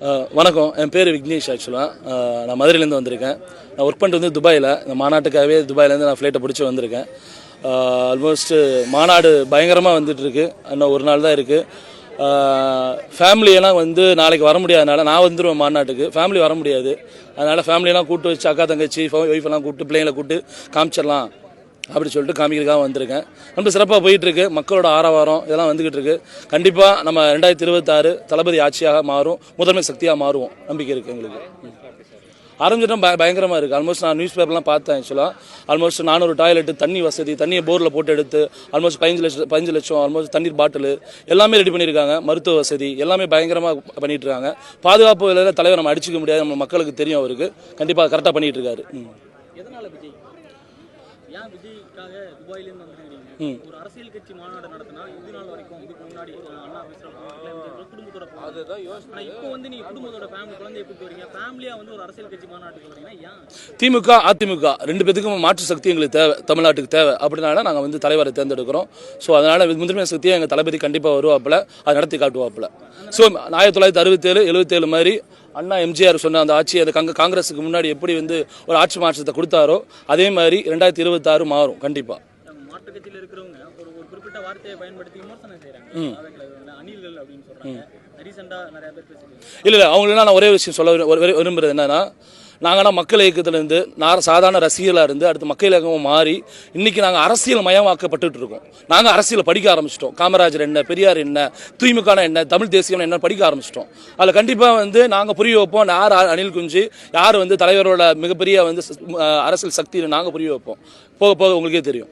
வணக்கம். என் பேர் விக்னேஷ் ஆக்சுவலாக நான் மதுரையிலேருந்து வந்திருக்கேன். நான் ஒர்க் பண்ணிட்டு வந்து துபாயில். இந்த மாநாட்டுக்காகவே துபாயிலேருந்து நான் ஃப்ளைட்டை பிடிச்சி வந்திருக்கேன். ஆல்மோஸ்ட்டு மாநாடு பயங்கரமாக வந்துட்டுருக்கு. இன்னும் ஒரு நாள் தான் இருக்குது ஃபேமிலியெல்லாம் வந்து நாளைக்கு வர முடியாதனால நான் வந்துடுவேன் மாநாட்டுக்கு. ஃபேமிலி வர முடியாது. அதனால் ஃபேமிலியெல்லாம் கூப்பிட்டு வச்சு அக்கா தங்கச்சி ஒய்ஃபெல்லாம் கூப்பிட்டு பிள்ளைங்களை கூப்பிட்டு காமிச்சிடலாம். அப்படி சொல்லிட்டு காமிக்கிறதுக்காக வந்திருக்கேன். ரொம்ப சிறப்பாக போயிட்டுருக்கு. மக்களோட ஆரவாரம் இதெல்லாம் வந்துக்கிட்டு இருக்கு கண்டிப்பாக நம்ம ரெண்டாயிரத்தி இருபத்தாறு தளபதி ஆட்சியாக மாறும். முதன்மை சக்தியாக மாறுவோம். நம்பிக்கை இருக்குது எங்களுக்கு. ஆரம்பிச்சிட்டோம் பய பயங்கரமாக இருக்குது ஆல்மோஸ்ட் நான் நியூஸ் பேப்பர்லாம் பார்த்தேன் ஆக்சுவலாக ஆல்மோஸ்ட் நானூறு டாய்லெட்டு தண்ணி வசதி தண்ணியை போரில் போட்டு எடுத்து ஆல்மோஸ்ட் பதினஞ்சு லட்சம் பதினஞ்சு லட்சம் ஆல்மோஸ்ட் தண்ணீர் பாட்டில் எல்லாமே ரெடி பண்ணியிருக்காங்க. மருத்துவ வசதி எல்லாமே பயங்கரமாக பண்ணிகிட்டு இருக்காங்க பாதுகாப்பு தலைவர் நம்ம அடிச்சிக்க முடியாது. நம்ம மக்களுக்கு தெரியும் அவருக்கு. கண்டிப்பாக கரெக்டாக பண்ணிட்டு இருக்காரு எதனால ஏன் விஜய்க்காக துபாயிலேருந்து வந்துருக்கீங்க. ஒரு அரசியல் கட்சி மாநாடு நடத்தினா இது நாள் வரைக்கும் இதுக்கு முன்னாடி அண்ணா குடும்பத்தோட போவாங்க ஆனா இப்போ வந்து நீங்க குடும்பத்தோட ஃபேமிலி குழந்தைய கூப்பிட்டு வரீங்க. ஃபேமிலியா வந்து ஒரு அரசியல் கட்சி மாநாட்டுக்கு வரீங்கன்னா ஏன்? திமுக அதிமுக ரெண்டு பேத்துக்கும் மாற்று சக்தி எங்களுக்கு தேவை. தமிழ்நாட்டுக்கு தேவை. அப்படினால நாங்கள் வந்து தலைவரை தேர்ந்தெடுக்கிறோம். ஸோ அதனால் முதன்மை சக்தியை எங்கள் தளபதி கண்டிப்பாக வருவாப்புல. அதை நடத்தி காட்டுவாப்புல. ஸோ ஆயிரத்தி தொள்ளாயிரத்தி அறுபத்தேழு எழுபத்தேழு மாதிரி அண்ணா எம்ஜிஆர் சொன்ன அந்த ஆட்சி அது கங்க காங்கிரஸுக்கு முன்னாடி எப்படி வந்து ஒரு ஆட்சி மாற்றத்தை கொடுத்தாரோ அதே மாதிரி ரெண்டாயிரத்தி இருபத்தாறு மாறும் கண்டிப்பாக இல்லை இல்லை அவங்களுக்கு நான் ஒரே விஷயம் சொல்ல விரு- விரு- விரும்புறது என்னன்னா நாங்கள்னா மக்கள் இயக்கத்திலேருந்து நான் சாதாரண ரசிகர்களாக இருந்து அடுத்து மக்கள் இயக்கமாக மாறி இன்னைக்கு நாங்கள் அரசியல் மயமாக்கப்பட்டுட்டு இருக்கோம். நாங்கள் அரசியலை படிக்க ஆரம்பிச்சிட்டோம். காமராஜர் என்ன பெரியார் என்ன தூய்மைக்கான என்ன தமிழ் தேசியம் என்ன படிக்க ஆரம்பிச்சிட்டோம். அதில் கண்டிப்பாக வந்து நாங்கள் புரிய வைப்போம். யார் அணில் குஞ்சு யார் வந்து தலைவரோட மிகப்பெரிய வந்து அரசியல் சக்தின்னு நாங்கள் புரிய வைப்போம். போக போக உங்களுக்கே தெரியும்.